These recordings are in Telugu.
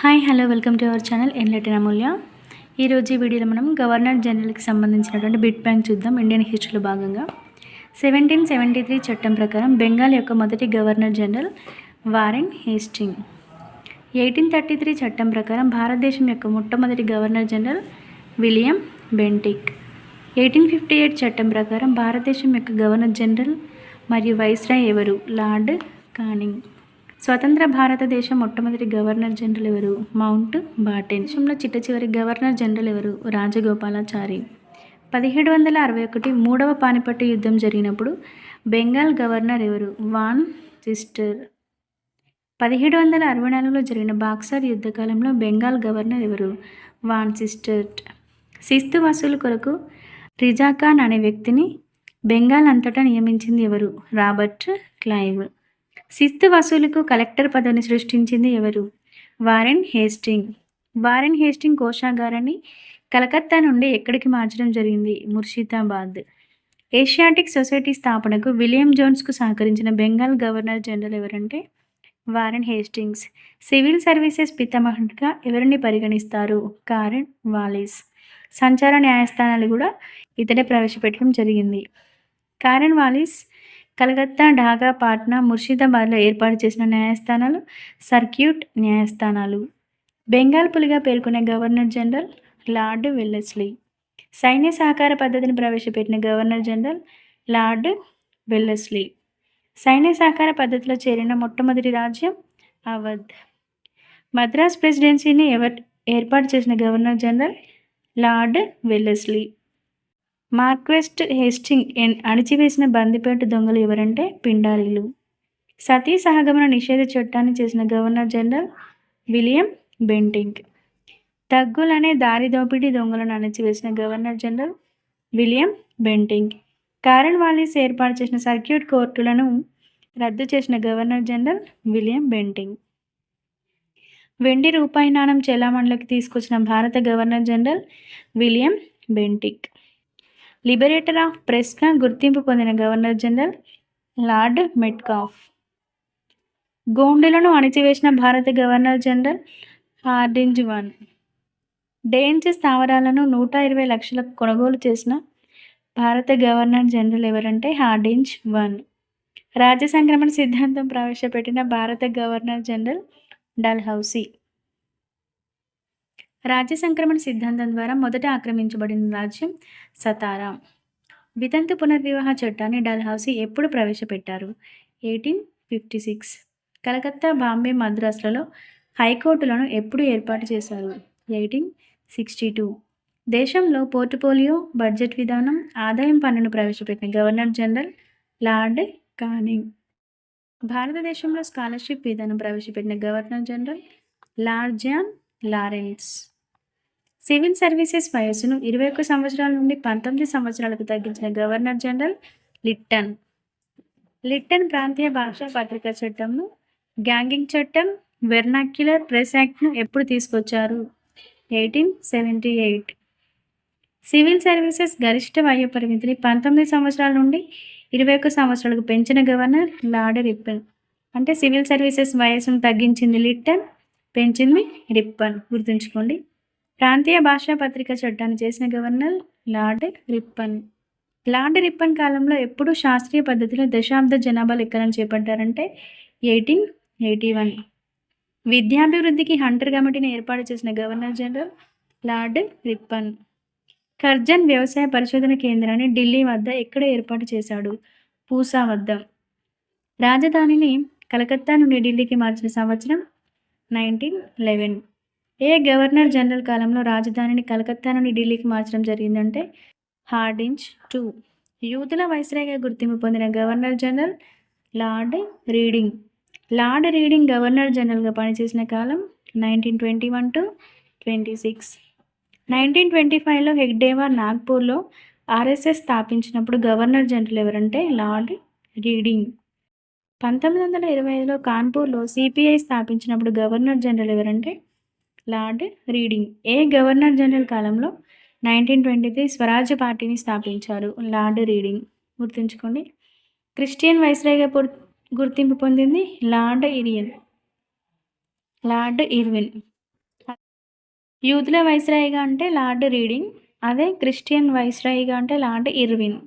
Hi hello welcome to our channel ఎన్లెటిన్ Amulya ఈరోజు ఈ వీడియోలో మనం గవర్నర్ జనరల్కి సంబంధించినటువంటి బిట్ బ్యాంక్ చూద్దాం ఇండియన్ హిస్టరీలో భాగంగా. సెవెంటీన్ సెవెంటీ త్రీ చట్టం ప్రకారం బెంగాల్ యొక్క మొదటి governor general Warren Hasting. Eighteen thirty three చట్టం ప్రకారం భారతదేశం యొక్క మొట్టమొదటి governor general William Bentinck. Eighteen fifty eight చట్టం ప్రకారం భారతదేశం యొక్క గవర్నర్ జనరల్ మరియు వైస్రాయ్ ఎవరు? Lord Canning. స్వతంత్ర భారతదేశం మొట్టమొదటి గవర్నర్ జనరల్ ఎవరు? Mountbatten. దేశంలో చిట్ట చివరి గవర్నర్ జనరల్ ఎవరు? రాజగోపాలాచారి. పదిహేడు వందల అరవై ఒకటి మూడవ పానిపట్టు యుద్ధం జరిగినప్పుడు బెంగాల్ గవర్నర్ ఎవరు? వాన్ సిస్టర్ పదిహేడు వందల అరవై నాలుగులో జరిగిన బాక్సర్ యుద్ధకాలంలో బెంగాల్ గవర్నర్ ఎవరు? వాన్ సిస్టర్ శిస్తు వసూలు కొరకు రిజాఖాన్ అనే వ్యక్తిని బెంగాల్ అంతటా నియమించింది ఎవరు? Robert Clive. శిస్తు వసూలుకు కలెక్టర్ పదవిని సృష్టించింది ఎవరు? Warren Hasting. వారెన్ హేస్టింగ్ కోశాగారాన్ని కలకత్తా నుండి ఎక్కడికి మార్చడం జరిగింది? ముర్షిదాబాద్. ఏషియాటిక్ సొసైటీ స్థాపనకు విలియం జోన్స్కు సహకరించిన బెంగాల్ గవర్నర్ జనరల్ ఎవరంటే వారెన్ హేస్టింగ్స్. సివిల్ సర్వీసెస్ పితామహుడిగా ఎవరిని పరిగణిస్తారు? Cornwallis. సంచార న్యాయస్థానాలు కూడా ఇతడే ప్రవేశపెట్టడం జరిగింది. కారెన్ వాలిస్ కలకత్తా ఢాకా పాట్నా ముర్షిదాబాద్లో ఏర్పాటు చేసిన న్యాయస్థానాలు సర్క్యూట్ న్యాయస్థానాలు. బెంగాల్ పులిగా పేర్కొనే గవర్నర్ జనరల్ లార్డ్ వెల్లెస్లీ సైన్య సహకార పద్ధతిని ప్రవేశపెట్టిన గవర్నర్ జనరల్ లార్డ్ వెల్లెస్లీ సైన్య సహకార పద్ధతిలో చేరిన మొట్టమొదటి రాజ్యం అవధ్. మద్రాస్ ప్రెసిడెన్సీని ఎవర్ ఏర్పాటు చేసిన governor general Lord Wellesley Marquess Hasting ఎన్ అణిచివేసిన బందిపేట దొంగలు ఎవరంటే పిండాలీలు. సతీ సహగమన నిషేధ చట్టాన్ని చేసిన గవర్నర్ జనరల్ విలియం బెంటింగ్. తగ్గులనే దారి దోపిడీ దొంగలను అణిచివేసిన governor general William Bentinck. Cornwallis ఏర్పాటు చేసిన సర్క్యూట్ కోర్టులను రద్దు చేసిన గవర్నర్ జనరల్ విలియం బెంటింగ్. వెండి రూపాయి నాణం చెలామణిలోకి తీసుకొచ్చిన భారత governor general William Bentinck liberator of ప్రెస్గా గుర్తింపు పొందిన గవర్నర్ జనరల్ లార్డ్ మెట్కాఫ్ గోండులను అణిచివేసిన భారత గవర్నర్ జనరల్ హార్డింజ్ వన్ డేంజ్ స్థావరాలను నూట ఇరవై లక్షలకు కొనుగోలు చేసిన భారత గవర్నర్ జనరల్ ఎవరంటే హార్డింజ్ వన్ రాజ్య సంక్రమణ సిద్ధాంతం ప్రవేశపెట్టిన భారత గవర్నర్ జనరల్ డల్హౌసీ రాజ్య సంక్రమణ సిద్ధాంతం ద్వారా మొదట ఆక్రమించబడిన రాజ్యం సతారా. వితంతు పునర్వివాహ చట్టాన్ని డల్హౌసీ ఎప్పుడు ప్రవేశపెట్టారు? Eighteen fifty six. Calcutta Bombay మద్రాసులలో హైకోర్టులను ఎప్పుడు ఏర్పాటు చేశారు? Eighteen sixty two. దేశంలో పోర్టుపోలియో బడ్జెట్ విధానం ఆదాయం పన్నును ప్రవేశపెట్టిన గవర్నర్ జనరల్ లార్డ్ కానింగ్. భారతదేశంలో స్కాలర్షిప్ విధానం ప్రవేశపెట్టిన governor general Lord John Lawrence. Civil services వయస్సును ఇరవై ఒక్క సంవత్సరాల నుండి పంతొమ్మిది సంవత్సరాలకు తగ్గించిన గవర్నర్ జనరల్ లిట్టన్. లిట్టన్ ప్రాంతీయ భాషా పత్రికా చట్టంను గ్యాంగింగ్ చట్టం వెర్నాక్యులర్ ప్రెస్ యాక్ట్ను ఎప్పుడు తీసుకొచ్చారు? Eighteen seventy eight. Civil services గరిష్ట వయో పరిమితిని పంతొమ్మిది సంవత్సరాల నుండి ఇరవై ఒక్క సంవత్సరాలకు పెంచిన గవర్నర్ లార్డ్ రిప్పన్. అంటే సివిల్ సర్వీసెస్ వయస్సును తగ్గించింది లిట్టన్ పెంచింది రిప్పన్. గుర్తుంచుకోండి. ప్రాంతీయ భాషా పత్రిక చట్టాన్ని చేసిన governor Lord Ripon. Lord Ripon కాలంలో ఎప్పుడు శాస్త్రీయ పద్ధతిలో దశాబ్ద జనాభా లెక్కలను చేపట్టారంటే ఎయిటీన్ ఎయిటీ వన్. విద్యాభివృద్ధికి హంటర్ కమిటీని ఏర్పాటు చేసిన governor general Lord Ripon. Curzon వ్యవసాయ పరిశోధన కేంద్రాన్ని ఢిల్లీ వద్ద ఎక్కడ ఏర్పాటు చేశాడు? పూసా వద్ద. రాజధానిని కలకత్తా నుండి ఢిల్లీకి మార్చిన సంవత్సరం నైన్టీన్ లెవెన్. ఏ గవర్నర్ జనరల్ కాలంలో రాజధానిని కలకత్తా నుండి ఢిల్లీకి మార్చడం జరిగిందంటే? Hardinge two. యూతుల వైస్రాయ్గా గుర్తింపు పొందిన governor general Lord Reading. Lord Reading governor జనరల్గా పనిచేసిన కాలం nineteen twenty one to twenty six. Nineteen twenty ఫైవ్లో హెగ్డేవా నాగ్పూర్లో ఆర్ఎస్ఎస్ స్థాపించినప్పుడు గవర్నర్ జనరల్ ఎవరంటే? Lord Reading. పంతొమ్మిది వందల ఇరవై ఐదులో కాన్పూర్లో సిపిఐ స్థాపించినప్పుడు గవర్నర్ జనరల్ ఎవరంటే? Lord Reading. ఏ గవర్నర్ జనరల్ కాలంలో నైన్టీన్ ట్వంటీ త్రీ స్వరాజ్య పార్టీని స్థాపించారు? Lord Reading. గుర్తుంచుకోండి. క్రిస్టియన్ వైస్రాయ్గా గుర్తింపు పొందింది లార్డ్ ఇరియన్ లార్డ్ ఇర్విన్. యూత్లో వైస్రాయిగా అంటే లార్డ్ రీడింగ్. అదే క్రిస్టియన్ వైస్రాయిగా అంటే Lord Irwin.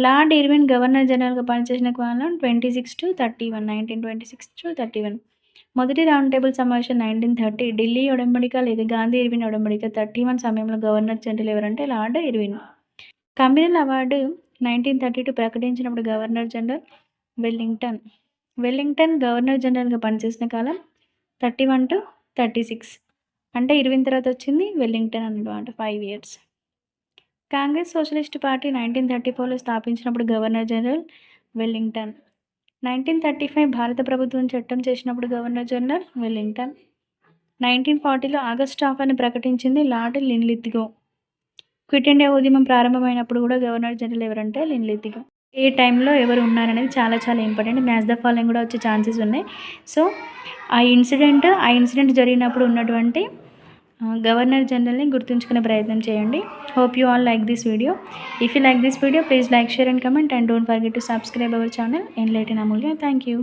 Lord Irwin governor జనరల్గా పనిచేసిన కాలం twenty six to thirty one nineteen twenty six to thirty one. మొదటి రౌండ్ టేబుల్ సమావేశం నైన్టీన్ థర్టీ ఢిల్లీ ఒడంబడిక లేదా గాంధీ ఇర్విన్ ఒడంబడిక థర్టీ వన్ సమయంలో గవర్నర్ జనరల్ ఎవరంటే Lord Irwin. Communal award nineteen thirty two ప్రకటించినప్పుడు governor general Wellington. Wellington governor జనరల్గా పనిచేసిన కాలం thirty one to thirty six అంటే ఇరవై తర్వాత వచ్చింది వెల్లింగ్టన్ అనమాట five years Congress socialist party nineteen thirty ఫోర్లో స్థాపించినప్పుడు governor general Wellington. Nineteen thirty five భారత ప్రభుత్వం చట్టం చేసినప్పుడు గవర్నర్ జనరల్ వెల్లింగ్టన్. నైన్టీన్ ఫార్టీలో ఆగస్ట్ ఆఫ్ అని ప్రకటించింది లార్డ్ లిన్లిత్గో క్విట్ ఇండియా ఉద్యమం ప్రారంభమైనప్పుడు కూడా గవర్నర్ జనరల్ ఎవరంటే లిన్లిత్గో ఏ టైంలో ఎవరు ఉన్నారనేది చాలా చాలా ఇంపార్టెంట్. మ్యాచ్ ద ఫాలోయింగ్ కూడా వచ్చే ఛాన్సెస్ ఉన్నాయి. సో ఆ ఇన్సిడెంట్ ఆ ఇన్సిడెంట్ జరిగినప్పుడు ఉన్నటువంటి గవర్నర్ జనరల్ని గుర్తుంచుకునే ప్రయత్నం చేయండి. Hope you all like this video if you like this video please like share and comment and don't forget to subscribe our channel N late Amulya thank you